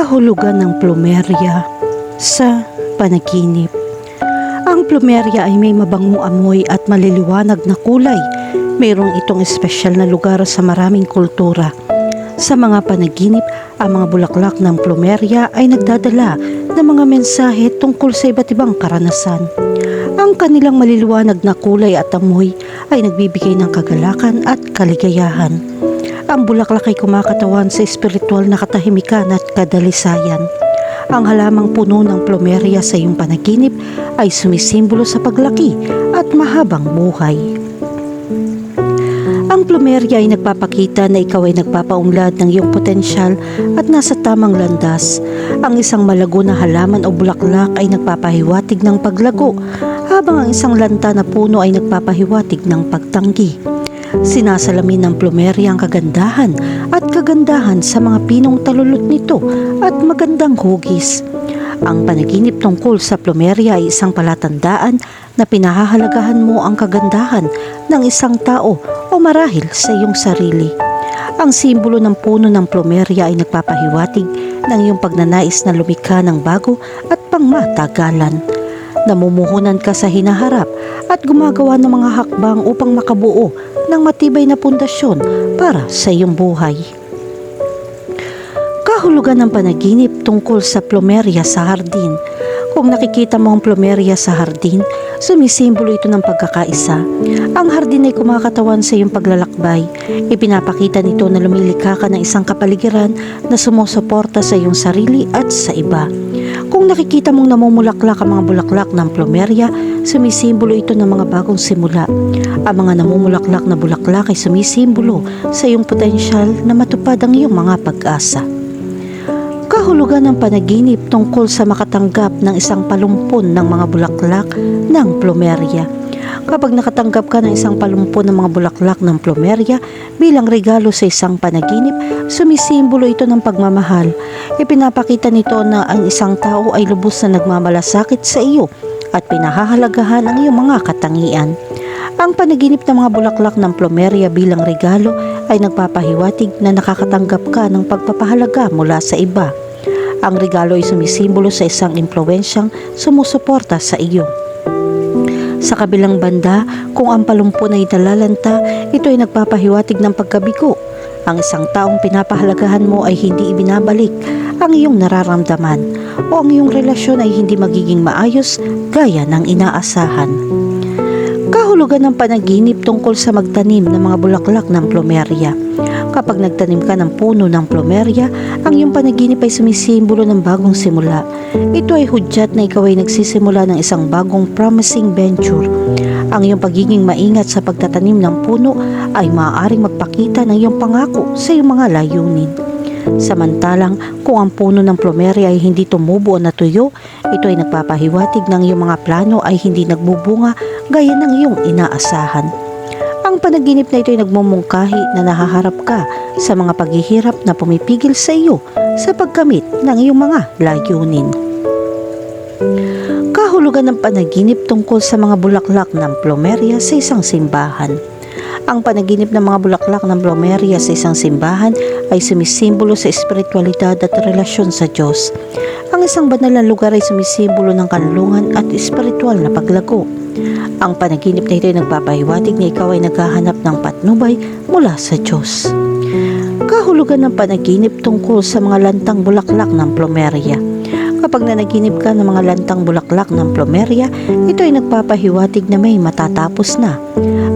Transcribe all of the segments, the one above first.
kahulugan ng plumerya sa panaginip. Ang plumerya ay may mabangong amoy at maliliwanag na kulay. Mayroong itong espesyal na lugar sa maraming kultura. Sa mga panaginip, ang mga bulaklak ng plumerya ay nagdadala ng mga mensahe tungkol sa iba't ibang karanasan. Ang kanilang maliliwanag na kulay at amoy ay nagbibigay ng kagalakan at kaligayahan. Ang bulaklak ay kumakatawan sa espiritual na katahimikan at kadalisayan. Ang halamang puno ng plumeria sa iyong panaginip ay sumisimbolo sa paglaki at mahabang buhay. Ang plumeria ay nagpapakita na ikaw ay nagpapaunlad ng iyong potensyal at nasa tamang landas. Ang isang malago na halaman o bulaklak ay nagpapahiwatig ng paglago, habang ang isang lanta na puno ay nagpapahiwatig ng pagtanggi. Sinasalamin ng plumeria ang kagandahan at kagandahan sa mga pinong talulot nito at magandang hugis. Ang panaginip tungkol sa plumeria ay isang palatandaan na pinahahalagahan mo ang kagandahan ng isang tao o marahil sa iyong sarili. Ang simbolo ng puno ng plumeria ay nagpapahiwatig ng iyong pagnanais na lumikha ng bago at pangmatagalan. Namumuhunan ka sa hinaharap at gumagawa ng mga hakbang upang makabuo ng matibay na pundasyon para sa iyong buhay. Kahulugan ng panaginip tungkol sa plumeria sa hardin. Kung nakikita mo ang plumeria sa hardin, sumisimbolo ito ng pagkakaisa. Ang hardin ay kumakatawan sa iyong paglalakbay. Ipinapakita nito na lumilikha ka ng isang kapaligiran na sumusuporta sa iyong sarili at sa iba. Kung nakikita mong namumulaklak ang mga bulaklak ng plumeria, sumisimbolo ito ng mga bagong simula. Ang mga namumulaklak na bulaklak ay sumisimbolo sa iyong potensyal na matupad ang iyong mga pag-asa. Kahulugan ng panaginip tungkol sa makatanggap ng isang palumpon ng mga bulaklak ng plumeria. Kapag nakatanggap ka ng isang palumpon ng mga bulaklak ng plumeria bilang regalo sa isang panaginip, sumisimbolo ito ng pagmamahal. Ipinapakita nito na ang isang tao ay lubos na nagmamalasakit sa iyo at pinahahalagahan ang iyong mga katangian. Ang panaginip ng mga bulaklak ng plumeria bilang regalo ay nagpapahiwatig na nakakatanggap ka ng pagpapahalaga mula sa iba. Ang regalo ay sumisimbolo sa isang impluensyang sumusuporta sa iyo. Sa kabilang banda, kung ang palumpon ay nalalanta, ito ay nagpapahiwatig ng pagkabigo. Ang isang taong pinapahalagahan mo ay hindi ibinabalik ang iyong nararamdaman o ang iyong relasyon ay hindi magiging maayos gaya ng inaasahan. Kahulugan ng panaginip tungkol sa magtanim ng mga bulaklak ng plumeria. Kapag nagtanim ka ng puno ng plumeria, ang iyong panaginip ay sumisimbolo ng bagong simula. Ito ay hudyat na ikaw ay nagsisimula ng isang bagong promising venture. Ang iyong pagiging maingat sa pagtatanim ng puno ay maaaring magpakita ng iyong pangako sa iyong mga layunin. Samantalang kung ang puno ng plumeria ay hindi tumubo o natuyo, ito ay nagpapahiwatig ng iyong mga plano ay hindi nagbubunga gaya ng iyong inaasahan. Ang panaginip na ito ay nagmumungkahi na nahaharap ka sa mga paghihirap na pumipigil sa iyo sa pagkamit ng iyong mga layunin. Kahulugan ng panaginip tungkol sa mga bulaklak ng plumeria sa isang simbahan. Ang panaginip ng mga bulaklak ng plumeria sa isang simbahan ay sumisimbolo sa espiritualidad at relasyon sa Diyos. Ang isang banal na lugar ay sumisimbolo ng kanlungan at espiritual na paglago. Ang panaginip na ito ay nagpapahiwatig na ikaw ay naghahanap ng patnubay mula sa Diyos. Kahulugan ng panaginip tungkol sa mga lantang bulaklak ng plumeria. Kapag nanaginip ka ng mga lantang bulaklak ng plumeria, ito ay nagpapahiwatig na may matatapos na.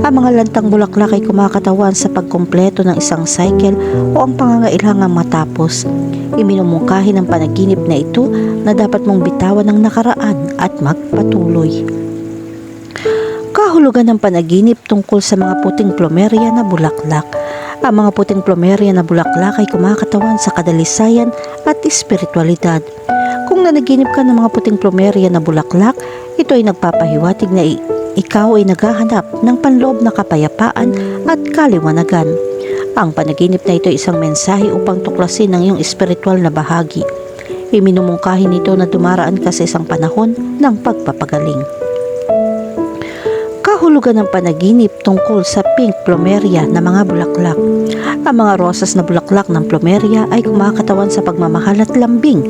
Ang mga lantang bulaklak ay kumakatawan sa pagkumpleto ng isang cycle o ang pangangailangang matapos. Iminumungkahi ng panaginip na ito na dapat mong bitawan ng nakaraan at magpatuloy. Kahulugan ng panaginip tungkol sa mga puting plumeria na bulaklak. Ang mga puting plumeria na bulaklak ay kumakatawan sa kadalisayan at espiritualidad. Kung nanaginip ka ng mga puting plumeria na bulaklak, ito ay nagpapahiwatig na ikaw ay naghahanap ng panloob na kapayapaan at kaliwanagan. Ang panaginip na ito ay isang mensahe upang tuklasin ang iyong espiritual na bahagi. Iminumungkahi nito na dumaraan ka sa isang panahon ng pagpapagaling. Kahulugan ng panaginip tungkol sa pink plumeria na mga bulaklak. Ang mga rosas na bulaklak ng plumeria ay kumakatawan sa pagmamahal at lambing.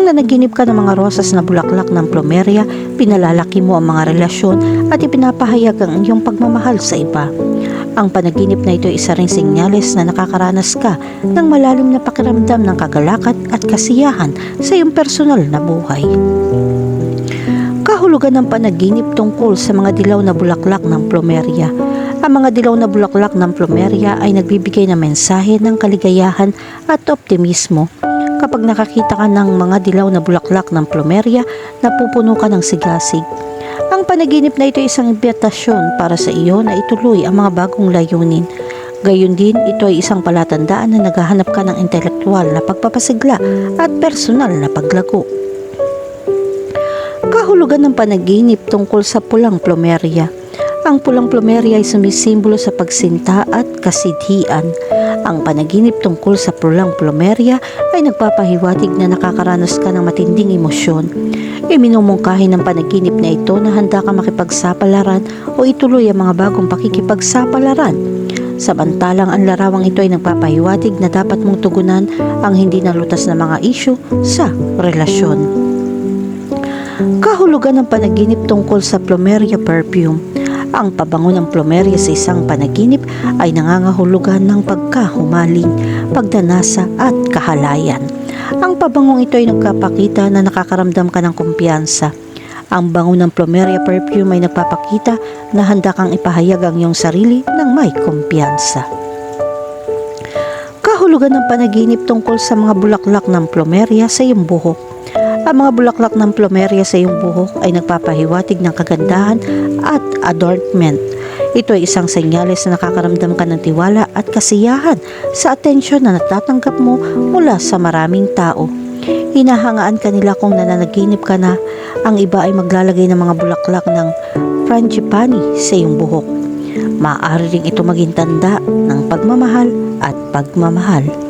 Kung nanaginip ka ng mga rosas na bulaklak ng plumeria, pinalalaki mo ang mga relasyon at ipinapahayag ang iyong pagmamahal sa iba. Ang panaginip na ito ay isa ring senyales na nakakaranas ka ng malalim na pakiramdam ng kagalakan at kasiyahan sa iyong personal na buhay. Kahulugan ng panaginip tungkol sa mga dilaw na bulaklak ng plumeria. Ang mga dilaw na bulaklak ng plumeria ay nagbibigay ng mensahe ng kaligayahan at optimismo. Kapag nakakita ka ng mga dilaw na bulaklak ng plumeria, napupuno ka ng sigasig. Ang panaginip na ito ay isang imbitasyon para sa iyo na ituloy ang mga bagong layunin. Gayun din, ito ay isang palatandaan na naghahanap ka ng intelektual na pagpapasigla at personal na paglago. Kahulugan ng panaginip tungkol sa pulang plumeria. Ang pulang plumeria ay sumisimbolo sa pagsinta at kasidhian. Ang panaginip tungkol sa pulang plumeria ay nagpapahiwatig na nakakaranas ka ng matinding emosyon. Iminumungkahi ng panaginip na ito na handa ka makipagsapalaran o ituloy ang mga bagong pakikipagsapalaran. Samantalang ang larawang ito ay nagpapahiwatig na dapat mong tugunan ang hindi nalutas na mga isyu sa relasyon. Kahulugan ng panaginip tungkol sa plumeria perfume. Ang pabango ng plumeria sa isang panaginip ay nangangahulugan ng pagkahumaling, pagdanasa at kahalayan. Ang pabangong ito ay nagpapakita na nakakaramdam ka ng kumpiyansa. Ang bango ng plumeria perfume ay nagpapakita na handa kang ipahayag ang iyong sarili ng may kumpiyansa. Kahulugan ng panaginip tungkol sa mga bulaklak ng plumeria sa iyong buhok. Ang mga bulaklak ng plumeria sa iyong buhok ay nagpapahiwatig ng kagandahan at adornment. Ito ay isang senyales na nakakaramdam ka ng tiwala at kasiyahan sa atensyon na natatanggap mo mula sa maraming tao. Hinahangaan ka nila kung nananaginip ka na ang iba ay maglalagay ng mga bulaklak ng frangipani sa iyong buhok. Maaari ring ito maging tanda ng pagmamahal at pagmamahal.